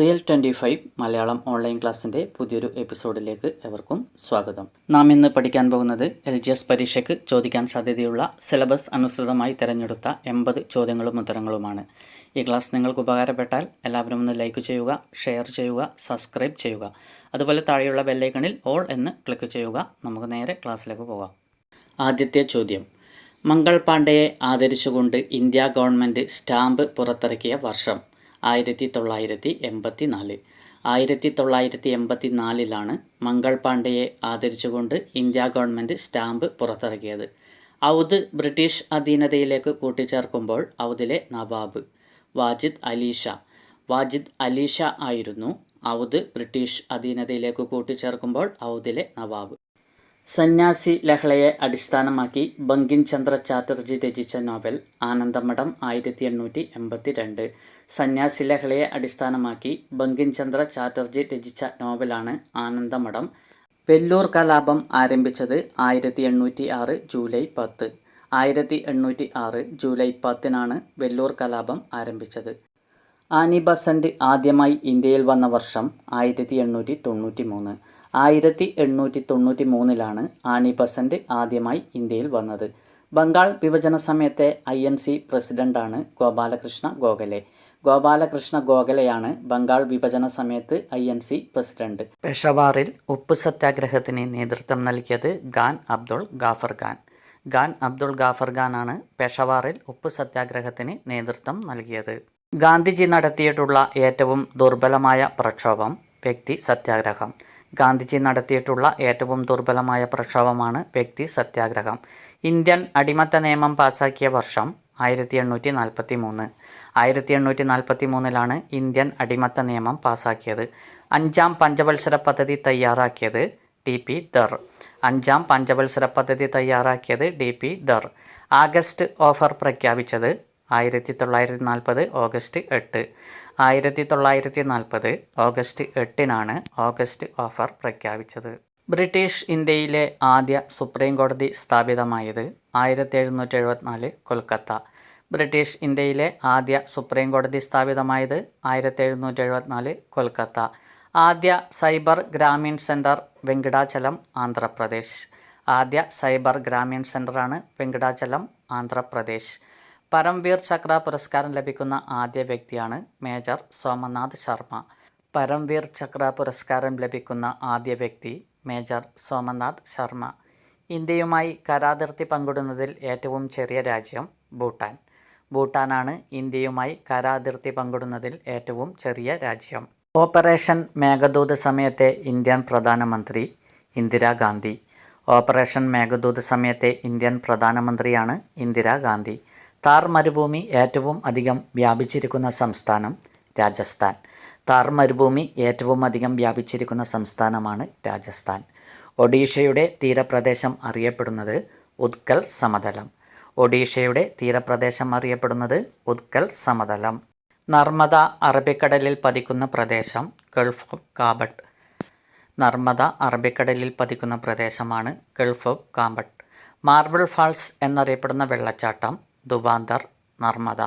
Real twenty five Malayalam online ക്ലാസ്സിന്റെ പുതിയൊരു എപ്പിസോഡിലേക്ക് എവർക്കും സ്വാഗതം. നാം ഇന്ന് പഠിക്കാൻ പോകുന്നത് എൽ ജി എസ് പരീക്ഷയ്ക്ക് ചോദിക്കാൻ സാധ്യതയുള്ള സിലബസ് അനുസൃതമായി തിരഞ്ഞെടുത്ത എൺപത് ചോദ്യങ്ങളും ഉത്തരങ്ങളുമാണ്. ഈ ക്ലാസ് നിങ്ങൾക്ക് ഉപകാരപ്പെട്ടാൽ എല്ലാവരും ഒന്ന് ലൈക്ക് ചെയ്യുക ഷെയർ ചെയ്യുക സബ്സ്ക്രൈബ് ചെയ്യുക. അതുപോലെ താഴെയുള്ള ബെല്ലൈക്കണിൽ ഓൾ എന്ന് ക്ലിക്ക് ചെയ്യുക. നമുക്ക് നേരെ ക്ലാസ്സിലേക്ക് പോകാം. ആദ്യത്തെ ചോദ്യം. മംഗൾ പാണ്ഡെയെ ആദരിച്ചുകൊണ്ട് ഇന്ത്യ ഗവൺമെന്റ് സ്റ്റാമ്പ് പുറത്തിറക്കിയ വർഷം. ആയിരത്തി തൊള്ളായിരത്തി എൺപത്തി നാല് ആയിരത്തി തൊള്ളായിരത്തി എൺപത്തി നാലിലാണ് മംഗൾ പാണ്ഡെയെ ആദരിച്ചുകൊണ്ട് ഇന്ത്യ ഗവൺമെന്റ് സ്റ്റാമ്പ് പുറത്തിറക്കിയത്. ഔദ് ബ്രിട്ടീഷ് അധീനതയിലേക്ക് കൂട്ടിച്ചേർക്കുമ്പോൾ ഔദിലെ നവാബ് വാജിദ് അലീഷ. വാജിദ് അലീഷ ആയിരുന്നു ഔദ് ബ്രിട്ടീഷ് അധീനതയിലേക്ക് കൂട്ടിച്ചേർക്കുമ്പോൾ ഔദിലെ നവാബ്. സന്യാസി ലഹളയെ അടിസ്ഥാനമാക്കി ബങ്കിം ചന്ദ്ര ചാറ്റർജി രചിച്ച നോവൽ ആനന്ദമഠം ആയിരത്തി എണ്ണൂറ്റി എൺപത്തി രണ്ട് സന്യാസി ലഹളയെ അടിസ്ഥാനമാക്കി ബങ്കിംചന്ദ്ര ചാറ്റർജി രചിച്ച നോവലാണ് ആനന്ദമഠം. വെല്ലൂർ കലാപം ആരംഭിച്ചത് ആയിരത്തി എണ്ണൂറ്റി ആറ് ജൂലൈ പത്ത്. ആയിരത്തി എണ്ണൂറ്റി ആറ് ജൂലൈ പത്തിനാണ് വെല്ലൂർ കലാപം ആരംഭിച്ചത്. ആനി ബസന്റ് ആദ്യമായി ഇന്ത്യയിൽ വന്ന വർഷം ആയിരത്തി എണ്ണൂറ്റി തൊണ്ണൂറ്റി മൂന്ന് ആയിരത്തി എണ്ണൂറ്റി തൊണ്ണൂറ്റി മൂന്നിലാണ് ആനി ബസന്റ് ആദ്യമായി ഇന്ത്യയിൽ വന്നത്. ബംഗാൾ വിഭജന സമയത്തെ ഐ എൻ സി പ്രസിഡന്റാണ് ഗോപാലകൃഷ്ണ ഗോഖലെ. ഗോപാലകൃഷ്ണ ഗോഖലെയാണ് ബംഗാൾ വിഭജന സമയത്ത് ഐ എൻ സി പ്രസിഡന്റ്. പെഷവാറിൽ ഉപ്പ് സത്യാഗ്രഹത്തിന് നേതൃത്വം നൽകിയത് ഖാൻ അബ്ദുൾ ഗാഫർ ഖാൻ. ഖാൻ അബ്ദുൾ ഗാഫർ ഖാനാണ് പെഷവാറിൽ ഉപ്പ് സത്യാഗ്രഹത്തിന് നേതൃത്വം നൽകിയത്. ഗാന്ധിജി നടത്തിയിട്ടുള്ള ഏറ്റവും ദുർബലമായ പ്രക്ഷോഭം വ്യക്തി സത്യാഗ്രഹം. ഗാന്ധിജി നടത്തിയിട്ടുള്ള ഏറ്റവും ദുർബലമായ പ്രക്ഷോഭമാണ് വ്യക്തി സത്യാഗ്രഹം. ഇന്ത്യൻ അടിമത്ത നിയമം പാസാക്കിയ വർഷം ആയിരത്തി എണ്ണൂറ്റി നാൽപ്പത്തി മൂന്ന് ആയിരത്തി എണ്ണൂറ്റി നാൽപ്പത്തി മൂന്നിലാണ് ഇന്ത്യൻ അടിമത്ത നിയമം പാസാക്കിയത്. അഞ്ചാം പഞ്ചവത്സര പദ്ധതി തയ്യാറാക്കിയത് ടി പി ദർ അഞ്ചാം പഞ്ചവത്സര പദ്ധതി തയ്യാറാക്കിയത് D P Dhar August offer പ്രഖ്യാപിച്ചത് ആയിരത്തി തൊള്ളായിരത്തി നാൽപ്പത് ഓഗസ്റ്റ് എട്ട്. ആയിരത്തി തൊള്ളായിരത്തി നാൽപ്പത് ഓഗസ്റ്റ് എട്ടിനാണ് ഓഗസ്റ്റ് ഓഫർ പ്രഖ്യാപിച്ചത്. ബ്രിട്ടീഷ് ഇന്ത്യയിലെ ആദ്യ സുപ്രീം കോടതി സ്ഥാപിതമായത് ആയിരത്തി എഴുന്നൂറ്റി എഴുപത്തിനാല് കൊൽക്കത്ത. ബ്രിട്ടീഷ് ഇന്ത്യയിലെ ആദ്യ സുപ്രീം കോടതി സ്ഥാപിതമായത് ആയിരത്തി എഴുന്നൂറ്റി എഴുപത്തിനാല് കൊൽക്കത്ത. ആദ്യ സൈബർ ഗ്രാമീൺ സെന്റർ വെങ്കിടാചലം ആന്ധ്രാപ്രദേശ്. ആദ്യ സൈബർ ഗ്രാമീൺ സെന്ററാണ് വെങ്കിടാചലം ആന്ധ്രാപ്രദേശ്. പരംവീർ ചക്ര പുരസ്കാരം ലഭിക്കുന്ന ആദ്യ വ്യക്തിയാണ് മേജർ സോമനാഥ് ശർമ്മ. പരംവീർ ചക്ര പുരസ്കാരം ലഭിക്കുന്ന ആദ്യ വ്യക്തി മേജർ സോമനാഥ് ശർമ്മ. ഇന്ത്യയുമായി കരാതിർത്തി പങ്കിടുന്നതിൽ ഏറ്റവും ചെറിയ രാജ്യം ഭൂട്ടാൻ. ഭൂട്ടാനാണ് ഇന്ത്യയുമായി കരാതിർത്തി പങ്കിടുന്നതിൽ ഏറ്റവും ചെറിയ രാജ്യം. ഓപ്പറേഷൻ മേഘദൂത് സമയത്തെ ഇന്ത്യൻ പ്രധാനമന്ത്രി ഇന്ദിരാഗാന്ധി ഓപ്പറേഷൻ മേഘദൂത് സമയത്തെ ഇന്ത്യൻ പ്രധാനമന്ത്രിയാണ് ഇന്ദിരാഗാന്ധി താർ മരുഭൂമി ഏറ്റവും അധികം വ്യാപിച്ചിരിക്കുന്ന സംസ്ഥാനം രാജസ്ഥാൻ. താർ മരുഭൂമി ഏറ്റവും അധികം വ്യാപിച്ചിരിക്കുന്ന സംസ്ഥാനമാണ് രാജസ്ഥാൻ. ഒഡീഷയുടെ തീരപ്രദേശം അറിയപ്പെടുന്നത് ഉത്കൽ സമതലം. ഒഡീഷയുടെ തീരപ്രദേശം അറിയപ്പെടുന്നത് ഉത്കൽ സമതലം. നർമ്മദ അറബിക്കടലിൽ പതിക്കുന്ന പ്രദേശം ഗൾഫ് ഓഫ് കാബട്ട്. നർമ്മദ അറബിക്കടലിൽ പതിക്കുന്ന പ്രദേശമാണ് Gulf of Khambhat. Marble Falls എന്നറിയപ്പെടുന്ന വെള്ളച്ചാട്ടം ദുബാന്തർ നർമ്മദ.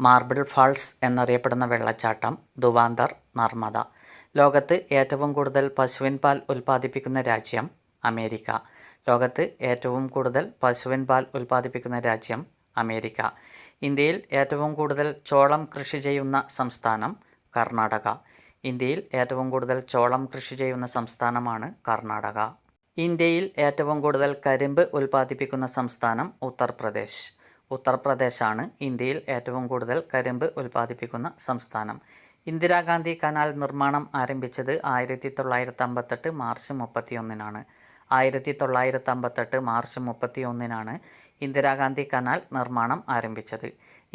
മാർബിൾ ഫാൾസ് എന്നറിയപ്പെടുന്ന വെള്ളച്ചാട്ടം ദുബാന്തർ നർമ്മദ. ലോകത്ത് ഏറ്റവും കൂടുതൽ പശുവിൻ പാൽ ഉൽപ്പാദിപ്പിക്കുന്ന രാജ്യം അമേരിക്ക. ലോകത്ത് ഏറ്റവും കൂടുതൽ പശുവിൻ പാൽ ഉൽപ്പാദിപ്പിക്കുന്ന രാജ്യം അമേരിക്ക. ഇന്ത്യയിൽ ഏറ്റവും കൂടുതൽ ചോളം കൃഷി ചെയ്യുന്ന സംസ്ഥാനം കർണാടക. ഇന്ത്യയിൽ ഏറ്റവും കൂടുതൽ ചോളം കൃഷി ചെയ്യുന്ന സംസ്ഥാനമാണ് കർണാടക. ഇന്ത്യയിൽ ഏറ്റവും കൂടുതൽ കരിമ്പ് ഉൽപ്പാദിപ്പിക്കുന്ന സംസ്ഥാനം ഉത്തർപ്രദേശ്. ഉത്തർപ്രദേശാണ് ഇന്ത്യയിൽ ഏറ്റവും കൂടുതൽ കരിമ്പ് ഉൽപ്പാദിപ്പിക്കുന്ന സംസ്ഥാനം. ഇന്ദിരാഗാന്ധി കനാൽ നിർമ്മാണം ആരംഭിച്ചത് ആയിരത്തി തൊള്ളായിരത്തി അമ്പത്തെട്ട് മാർച്ച് മുപ്പത്തിയൊന്നിനാണ്. ആയിരത്തി തൊള്ളായിരത്തി അമ്പത്തെട്ട് മാർച്ച് മുപ്പത്തി ഒന്നിനാണ് ഇന്ദിരാഗാന്ധി കനാൽ നിർമ്മാണം ആരംഭിച്ചത്.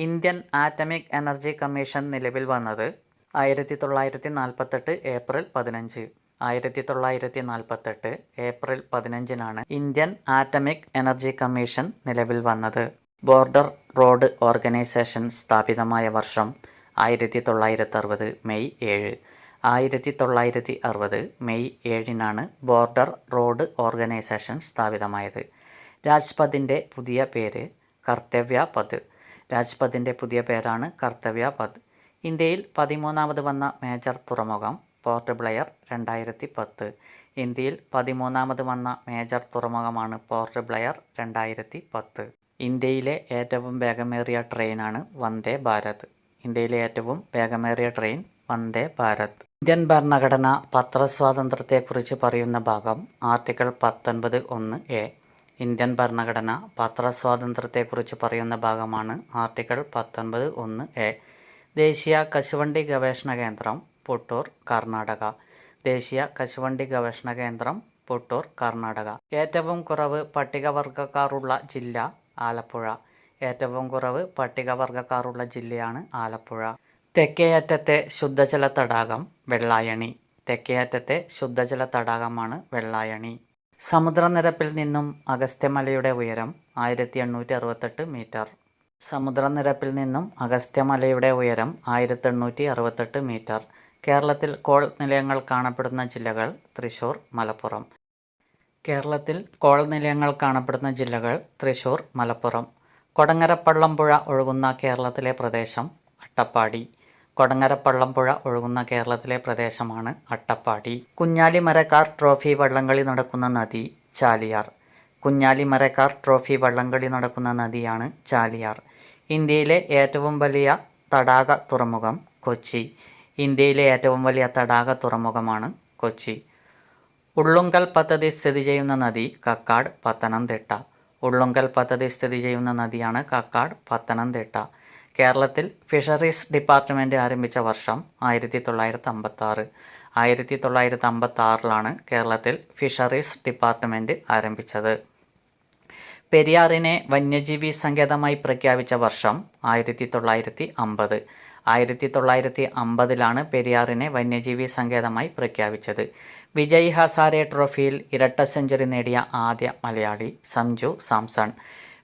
ഇന്ത്യൻ ആറ്റമിക് എനർജി കമ്മീഷൻ നിലവിൽ വന്നത് ആയിരത്തി തൊള്ളായിരത്തി നാൽപ്പത്തെട്ട് ഏപ്രിൽ പതിനഞ്ച്. ആയിരത്തി തൊള്ളായിരത്തി നാൽപ്പത്തെട്ട് ഏപ്രിൽ പതിനഞ്ചിനാണ് ഇന്ത്യൻ ആറ്റമിക് എനർജി കമ്മീഷൻ നിലവിൽ വന്നത്. ബോർഡർ റോഡ് ഓർഗനൈസേഷൻ സ്ഥാപിതമായ വർഷം ആയിരത്തി തൊള്ളായിരത്തി അറുപത് മെയ് ഏഴ്. ആയിരത്തി തൊള്ളായിരത്തി അറുപത് മെയ് ഏഴിനാണ് ബോർഡർ റോഡ് ഓർഗനൈസേഷൻ സ്ഥാപിതമായത്. രാജ്പഥിന്റെ പുതിയ പേര് കർത്തവ്യ പദ്. രാജ്പഥിന്റെ പുതിയ പേരാണ് കർത്തവ്യ പദ്. ഇന്ത്യയിൽ പതിമൂന്നാമത് വന്ന മേജർ തുറമുഖം പോർട്ട് ബ്ലെയർ രണ്ടായിരത്തി പത്ത് ഇന്ത്യയിൽ പതിമൂന്നാമത് വന്ന മേജർ തുറമുഖമാണ് പോർട്ട് ബ്ലെയർ രണ്ടായിരത്തി പത്ത് ഇന്ത്യയിലെ ഏറ്റവും വേഗമേറിയ ട്രെയിനാണ് വന്ദേ ഭാരത്. ഇന്ത്യയിലെ ഏറ്റവും വേഗമേറിയ ട്രെയിൻ വന്ദേ ഭാരത്. ഇന്ത്യൻ ഭരണഘടന പത്രസ്വാതന്ത്ര്യത്തെക്കുറിച്ച് പറയുന്ന ഭാഗം ആർട്ടിക്കിൾ പത്തൊൻപത് ഒന്ന് എ. ഇന്ത്യൻ ഭരണഘടന പത്രസ്വാതന്ത്ര്യത്തെക്കുറിച്ച് പറയുന്ന ഭാഗമാണ് ആർട്ടിക്കിൾ പത്തൊൻപത് ഒന്ന് എ. ദേശീയ കശുവണ്ടി ഗവേഷണ കേന്ദ്രം പുട്ടൂർ കർണാടക. ദേശീയ കശുവണ്ടി ഗവേഷണ കേന്ദ്രം പുട്ടൂർ കർണാടക. ഏറ്റവും കുറവ് പട്ടികവർഗക്കാരുള്ള ജില്ല ആലപ്പുഴ. ഏറ്റവും കുറവ് പട്ടികവർഗക്കാരുള്ള ജില്ലയാണ് ആലപ്പുഴ. തെക്കേയറ്റത്തെ ശുദ്ധജല തടാകം വെള്ളായണി. തെക്കേയറ്റത്തെ ശുദ്ധജല തടാകമാണ് വെള്ളായണി. സമുദ്രനിരപ്പിൽ നിന്നും അഗസ്ത്യമലയുടെ ഉയരം ആയിരത്തി എണ്ണൂറ്റി അറുപത്തെട്ട് മീറ്റർ. സമുദ്രനിരപ്പിൽ നിന്നും അഗസ്ത്യമലയുടെ ഉയരം ആയിരത്തി എണ്ണൂറ്റി അറുപത്തെട്ട് മീറ്റർ. കേരളത്തിൽ കോൾ നിലയങ്ങൾ കാണപ്പെടുന്ന ജില്ലകൾ തൃശൂർ മലപ്പുറം. കേരളത്തിൽ കോൾ നിലയങ്ങൾ കാണപ്പെടുന്ന ജില്ലകൾ തൃശൂർ മലപ്പുറം. കൊടങ്ങരപ്പള്ളം പുഴ ഒഴുകുന്ന കേരളത്തിലെ പ്രദേശം അട്ടപ്പാടി. കൊടങ്ങരപ്പള്ളംപുഴ ഒഴുകുന്ന കേരളത്തിലെ പ്രദേശമാണ് അട്ടപ്പാടി. കുഞ്ഞാലിമരക്കാർ ട്രോഫി വള്ളംകളി നടക്കുന്ന നദി ചാലിയാർ. കുഞ്ഞാലിമരക്കാർ ട്രോഫി വള്ളംകളി നടക്കുന്ന നദിയാണ് ചാലിയാർ. ഇന്ത്യയിലെ ഏറ്റവും വലിയ തടാക തുറമുഖം കൊച്ചി. ഇന്ത്യയിലെ ഏറ്റവും വലിയ തടാക തുറമുഖമാണ് കൊച്ചി. ഉള്ളുങ്കൽ പദ്ധതി സ്ഥിതി ചെയ്യുന്ന നദി കക്കാട് പത്തനംതിട്ട. ഉള്ളുങ്കൽ പദ്ധതി സ്ഥിതി ചെയ്യുന്ന നദിയാണ് കക്കാട് പത്തനംതിട്ട. കേരളത്തിൽ ഫിഷറീസ് ഡിപ്പാർട്ട്മെന്റ് ആരംഭിച്ച വർഷം ആയിരത്തി തൊള്ളായിരത്തി അമ്പത്തി ആറ് ആയിരത്തി തൊള്ളായിരത്തി അമ്പത്തി ആറിലാണ് കേരളത്തിൽ ഫിഷറീസ് ഡിപ്പാർട്ട്മെന്റ് ആരംഭിച്ചത്. പെരിയാറിനെ വന്യജീവി സങ്കേതമായി പ്രഖ്യാപിച്ച വർഷം ആയിരത്തി തൊള്ളായിരത്തി അമ്പത് ആയിരത്തി തൊള്ളായിരത്തി അമ്പതിലാണ് പെരിയാറിനെ വന്യജീവി സങ്കേതമായി പ്രഖ്യാപിച്ചത്. വിജയ് ഹസാരെ ട്രോഫിയിൽ ഇരട്ട സെഞ്ചുറി നേടിയ ആദ്യ മലയാളി സഞ്ജു സാംസൺ.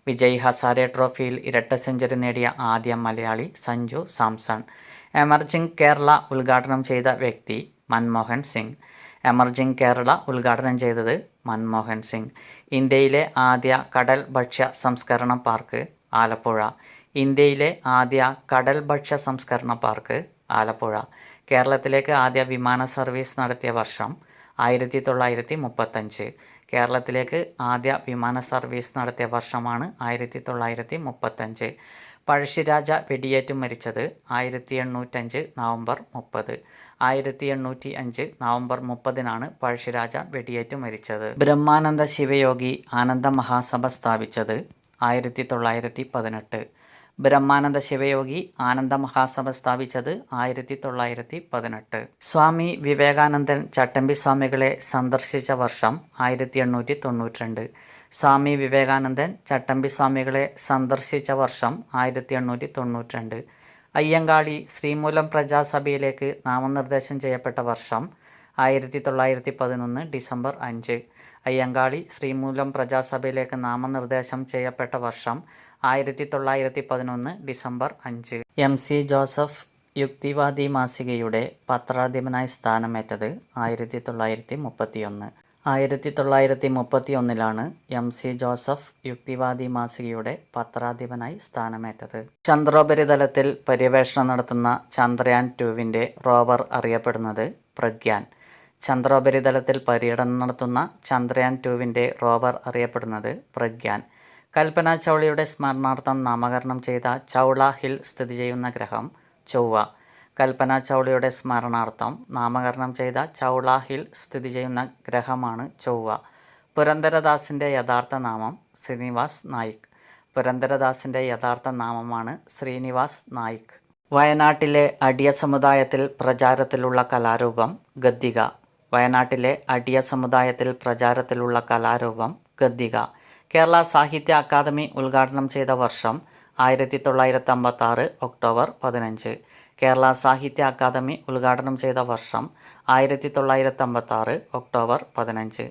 വിജയ് ഹസാരെ ട്രോഫിയിൽ ഇരട്ട സെഞ്ചുറി നേടിയ ആദ്യ മലയാളി സഞ്ജു സാംസൺ. എമർജിംഗ് കേരള ഉദ്ഘാടനം ചെയ്ത വ്യക്തി മൻമോഹൻ സിംഗ്. എമർജിംഗ് കേരള ഉദ്ഘാടനം ചെയ്തത് മൻമോഹൻ സിംഗ്. ഇന്ത്യയിലെ ആദ്യ കടൽ ഭക്ഷ്യ സംസ്കരണ പാർക്ക് ആലപ്പുഴ. ഇന്ത്യയിലെ ആദ്യ കടൽ ഭക്ഷ്യ സംസ്കരണ പാർക്ക് ആലപ്പുഴ. കേരളത്തിലേക്ക് ആദ്യ വിമാന സർവീസ് നടത്തിയ വർഷം ആയിരത്തി തൊള്ളായിരത്തി മുപ്പത്തഞ്ച്. കേരളത്തിലേക്ക് ആദ്യ വിമാന സർവീസ് നടത്തിയ വർഷമാണ് ആയിരത്തി തൊള്ളായിരത്തി മുപ്പത്തഞ്ച് പഴശ്ശിരാജ വെടിയേറ്റ് മരിച്ചത് ആയിരത്തി എണ്ണൂറ്റഞ്ച് നവംബർ മുപ്പത്. ആയിരത്തി എണ്ണൂറ്റി അഞ്ച് നവംബർ മുപ്പതിനാണ് പഴശ്ശിരാജ വെടിയേറ്റ് മരിച്ചത്. ബ്രഹ്മാനന്ദ ശിവയോഗി ആനന്ദ മഹാസഭ സ്ഥാപിച്ചത് ആയിരത്തി തൊള്ളായിരത്തി പതിനെട്ട് ബ്രഹ്മാനന്ദ ശിവയോഗി ആനന്ദ മഹാസഭ സ്ഥാപിച്ചത് ആയിരത്തി തൊള്ളായിരത്തി പതിനെട്ട്. സ്വാമി വിവേകാനന്ദൻ ചട്ടമ്പി സ്വാമികളെ സന്ദർശിച്ച വർഷം ആയിരത്തി എണ്ണൂറ്റി തൊണ്ണൂറ്റിരണ്ട് സ്വാമി വിവേകാനന്ദൻ ചട്ടമ്പി സ്വാമികളെ സന്ദർശിച്ച വർഷം ആയിരത്തി എണ്ണൂറ്റി തൊണ്ണൂറ്റിരണ്ട് അയ്യങ്കാളി ശ്രീമൂലം പ്രജാസഭയിലേക്ക് നാമനിർദ്ദേശം ചെയ്യപ്പെട്ട വർഷം ആയിരത്തി തൊള്ളായിരത്തി പതിനൊന്ന് ഡിസംബർ അഞ്ച്. അയ്യങ്കാളി ശ്രീമൂലം പ്രജാസഭയിലേക്ക് നാമനിർദ്ദേശം ചെയ്യപ്പെട്ട വർഷം ആയിരത്തി തൊള്ളായിരത്തി പതിനൊന്ന് ഡിസംബർ അഞ്ച്. എം സി ജോസഫ് യുക്തിവാദി മാസികയുടെ പത്രാധിപനായി സ്ഥാനമേറ്റത് ആയിരത്തി തൊള്ളായിരത്തി മുപ്പത്തിയൊന്ന് ആയിരത്തി തൊള്ളായിരത്തി മുപ്പത്തി ഒന്നിലാണ് എം സി ജോസഫ് യുക്തിവാദി മാസികയുടെ പത്രാധിപനായി സ്ഥാനമേറ്റത്. ചന്ദ്രോപരിതലത്തിൽ പര്യവേഷണം നടത്തുന്ന ചന്ദ്രയാൻ ടുവിന്റെ റോവർ അറിയപ്പെടുന്നത് പ്രഗ്യാൻ. ചന്ദ്രോപരിതലത്തിൽ പര്യടനം നടത്തുന്ന ചന്ദ്രയാൻ ടുവിന്റെ റോവർ അറിയപ്പെടുന്നത് പ്രഗ്യാൻ. കൽപ്പന ചൗളയുടെ സ്മരണാർത്ഥം നാമകരണം ചെയ്ത ചൗള ഹിൽ സ്ഥിതി ചെയ്യുന്ന ഗ്രഹം ചൊവ്വ. കൽപ്പന ചൗളയുടെ സ്മരണാർത്ഥം നാമകരണം ചെയ്ത ചൗള ഹിൽ സ്ഥിതി ചെയ്യുന്ന ഗ്രഹമാണ് ചൊവ്വ. പുരന്ദരദാസിന്റെ യഥാർത്ഥ നാമം ശ്രീനിവാസ് നായിക്. പുരന്ദരദാസിന്റെ യഥാർത്ഥ നാമമാണ് ശ്രീനിവാസ് നായിക്. വയനാട്ടിലെ അടിയ സമുദായത്തിൽ പ്രചാരത്തിലുള്ള കലാരൂപം ഗദ്ദിക. വയനാട്ടിലെ അടിയ സമുദായത്തിൽ പ്രചാരത്തിലുള്ള കലാരൂപം ഗദ്ദിക. കേരള സാഹിത്യ അക്കാദമി ഉദ്ഘാടനം ചെയ്ത വർഷം ആയിരത്തി തൊള്ളായിരത്തി അമ്പത്തി ആറ് ഒക്ടോബർ പതിനഞ്ച്. കേരള സാഹിത്യ അക്കാദമി ഉദ്ഘാടനം ചെയ്ത വർഷം ആയിരത്തി തൊള്ളായിരത്തി അമ്പത്തി ആറ് ഒക്ടോബർ പതിനഞ്ച്.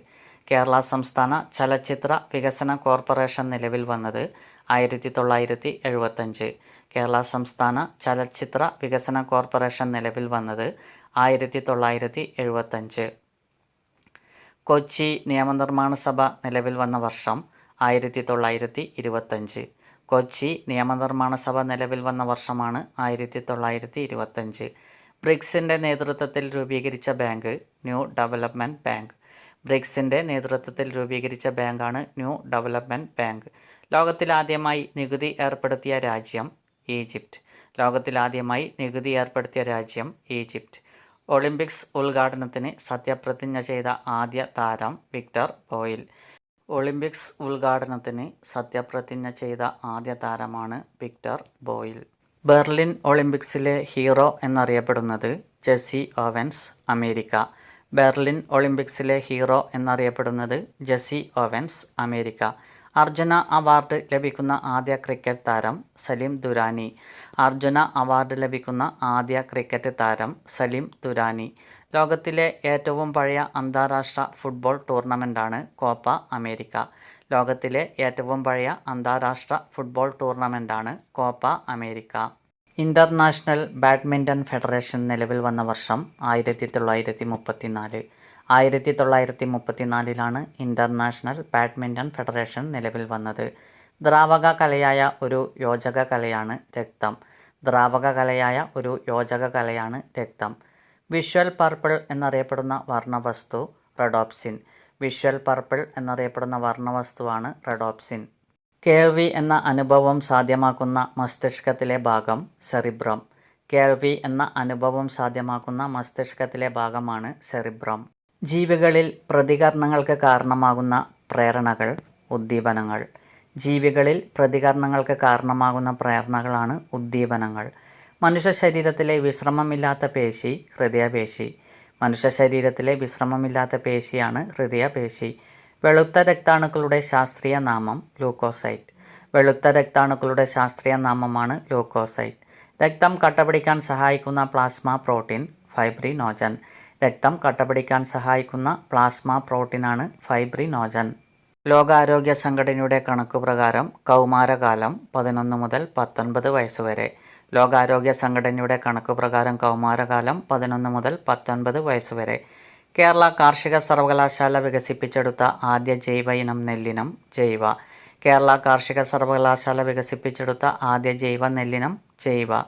കേരള സംസ്ഥാന ചലച്ചിത്ര വികസന കോർപ്പറേഷൻ നിലവിൽ വന്നത് ആയിരത്തി തൊള്ളായിരത്തി എഴുപത്തഞ്ച് കേരള സംസ്ഥാന ചലച്ചിത്ര വികസന കോർപ്പറേഷൻ നിലവിൽ വന്നത് ആയിരത്തി തൊള്ളായിരത്തി എഴുപത്തഞ്ച് കൊച്ചി നിയമനിർമ്മാണ സഭ നിലവിൽ വന്ന വർഷം ആയിരത്തി തൊള്ളായിരത്തി ഇരുപത്തഞ്ച് കൊച്ചി നിയമനിർമ്മാണ സഭ നിലവിൽ വന്ന വർഷമാണ് ആയിരത്തി തൊള്ളായിരത്തി ഇരുപത്തഞ്ച് ബ്രിക്സിന്റെ നേതൃത്വത്തിൽ രൂപീകരിച്ച ബാങ്ക് ന്യൂ ഡെവലപ്മെന്റ് ബാങ്ക്. ബ്രിക്സിന്റെ നേതൃത്വത്തിൽ രൂപീകരിച്ച ബാങ്കാണ് ന്യൂ ഡെവലപ്മെന്റ് ബാങ്ക്. ലോകത്തിലാദ്യമായി നികുതി ഏർപ്പെടുത്തിയ രാജ്യം ഈജിപ്റ്റ്. ലോകത്തിലാദ്യമായി നികുതി ഏർപ്പെടുത്തിയ രാജ്യം ഈജിപ്റ്റ്. ഒളിമ്പിക്സ് ഉദ്ഘാടനത്തിന് സത്യപ്രതിജ്ഞ ചെയ്ത ആദ്യ താരം വിക്ടർ ബോയിൽ. ഒളിമ്പിക്സ് ഉദ്ഘാടനത്തിന് സത്യപ്രതിജ്ഞ ചെയ്ത ആദ്യ താരമാണ് വിക്ടർ ബോയിൽ. ബെർലിൻ ഒളിമ്പിക്സിലെ ഹീറോ എന്നറിയപ്പെടുന്നത് ജെസ്സി ഓവൻസ് അമേരിക്ക. ബെർലിൻ ഒളിമ്പിക്സിലെ ഹീറോ എന്നറിയപ്പെടുന്നത് Jesse Owens America. Arjuna award ലഭിക്കുന്ന ആദ്യ ക്രിക്കറ്റ് താരം സലീം ദുരാനി. അർജുന അവാർഡ് ലഭിക്കുന്ന ആദ്യ ക്രിക്കറ്റ് താരം സലീം ദുരാനി. ലോകത്തിലെ ഏറ്റവും പഴയ അന്താരാഷ്ട്ര ഫുട്ബോൾ ടൂർണമെന്റാണ് കോപ്പ അമേരിക്ക. ലോകത്തിലെ ഏറ്റവും പഴയ അന്താരാഷ്ട്ര football ടൂർണമെന്റാണ് Copa America. International Badminton Federation നിലവിൽ വന്ന വർഷം ആയിരത്തി തൊള്ളായിരത്തി മുപ്പത്തിനാല് ആയിരത്തി തൊള്ളായിരത്തി മുപ്പത്തിനാലിലാണ് ഇന്റർനാഷണൽ ബാഡ്മിന്റൺ ഫെഡറേഷൻ നിലവിൽ വന്നത്. ദ്രാവക കലയായ ഒരു യോജക കലയാണ് രക്തം. ദ്രാവക കലയായ ഒരു യോജക കലയാണ് രക്തം. വിഷ്വൽ പർപ്പിൾ എന്നറിയപ്പെടുന്ന വർണവസ്തു റെഡോപ്സിൻ. വിഷ്വൽ പർപ്പിൾ എന്നറിയപ്പെടുന്ന വർണവസ്തുവാണ് റെഡോപ്സിൻ. കേൾവി എന്ന അനുഭവം സാധ്യമാക്കുന്ന മസ്തിഷ്കത്തിലെ ഭാഗം സെറിബ്രം. കേൾവി എന്ന അനുഭവം സാധ്യമാക്കുന്ന മസ്തിഷ്കത്തിലെ ഭാഗമാണ് സെറിബ്രം. ജീവികളിൽ പ്രതികരണങ്ങൾക്ക് കാരണമാകുന്ന പ്രേരണകൾ ഉദ്ദീപനങ്ങൾ. ജീവികളിൽ പ്രതികരണങ്ങൾക്ക് കാരണമാകുന്ന പ്രേരണകളാണ് ഉദ്ദീപനങ്ങൾ. മനുഷ്യ ശരീരത്തിലെ വിശ്രമമില്ലാത്ത പേശി ഹൃദയപേശി. മനുഷ്യ ശരീരത്തിലെ വിശ്രമമില്ലാത്ത പേശിയാണ് ഹൃദയപേശി. വെളുത്ത രക്താണുക്കളുടെ ശാസ്ത്രീയ നാമം ലൂക്കോസൈറ്റ് വെളുത്ത രക്താണുക്കളുടെ ശാസ്ത്രീയ നാമമാണ് ലൂക്കോസൈറ്റ് രക്തം കട്ടപിടിക്കാൻ സഹായിക്കുന്ന പ്ലാസ്മ പ്രോട്ടീൻ ഫൈബ്രിനോജൻ. രക്തം കട്ടപിടിക്കാൻ സഹായിക്കുന്ന പ്ലാസ്മ പ്രോട്ടീനാണ് ഫൈബ്രിനോജൻ. ലോകാരോഗ്യ സംഘടനയുടെ കണക്കുപ്രകാരം കൗമാരകാലം പതിനൊന്ന് മുതൽ പത്തൊൻപത് വയസ്സ് വരെ ലോകാരോഗ്യ സംഘടനയുടെ കണക്ക് പ്രകാരം കൗമാരകാലം പതിനൊന്ന് മുതൽ പത്തൊൻപത് വയസ്സ് വരെ. കേരള കാർഷിക സർവകലാശാല വികസിപ്പിച്ചെടുത്ത ആദ്യ ജൈവ ഇനം നെല്ലിനം ജൈവ. കേരള കാർഷിക സർവകലാശാല വികസിപ്പിച്ചെടുത്ത ആദ്യ ജൈവ നെല്ലിനം ജൈവ.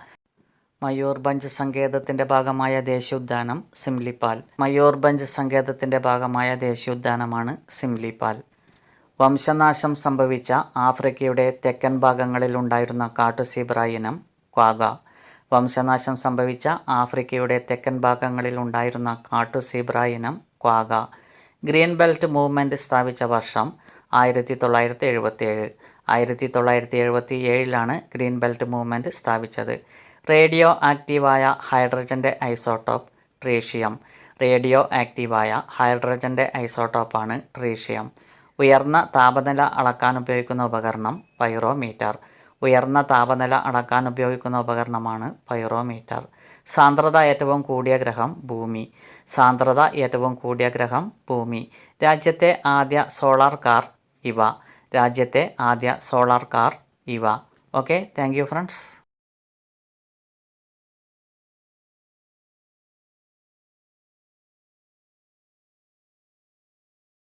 മയൂർഭഞ്ച് സങ്കേതത്തിന്റെ ഭാഗമായ ദേശീയോദ്യാനം സിംലിപ്പാൽ. മയൂർഭഞ്ച് സങ്കേതത്തിന്റെ ഭാഗമായ ദേശീയോദ്യാനമാണ് സിംലിപ്പാൽ. വംശനാശം സംഭവിച്ച ആഫ്രിക്കയുടെ തെക്കൻ ഭാഗങ്ങളിൽ ഉണ്ടായിരുന്ന കാട്ടുസീബ്ര ഇനം ക്വാഗ വംശനാശം സംഭവിച്ച ആഫ്രിക്കയുടെ തെക്കൻ ഭാഗങ്ങളിൽ ഉണ്ടായിരുന്ന കാട്ടു സീബ്ര ഇനം ക്വാഗ. ഗ്രീൻ ബെൽറ്റ് മൂവ്മെന്റ് സ്ഥാപിച്ച വർഷം ആയിരത്തി തൊള്ളായിരത്തി എഴുപത്തിയേഴ് ആയിരത്തി തൊള്ളായിരത്തി എഴുപത്തി ഏഴിലാണ് ഗ്രീൻ ബെൽറ്റ് മൂവ്മെന്റ് സ്ഥാപിച്ചത്. റേഡിയോ ആക്റ്റീവായ ഹൈഡ്രജന്റെ ഐസോട്ടോപ്പ് ട്രീഷ്യം. റേഡിയോ ആക്റ്റീവായ ഹൈഡ്രജന്റെ ഐസോട്ടോപ്പാണ് ട്രീഷ്യം. ഉയർന്ന താപനില അളക്കാൻ ഉപയോഗിക്കുന്ന ഉപകരണം പൈറോമീറ്റർ. ഉയർന്ന താപനില അളക്കാൻ ഉപയോഗിക്കുന്ന ഉപകരണമാണ് പൈറോമീറ്റർ. സാന്ദ്രത ഏറ്റവും കൂടിയ ഗ്രഹം ഭൂമി. സാന്ദ്രത ഏറ്റവും കൂടിയ ഗ്രഹം ഭൂമി. രാജ്യത്തെ ആദ്യ സോളാർ കാർ ഇവ. രാജ്യത്തെ ആദ്യ സോളാർ കാർ ഇവ. Okay thank friends.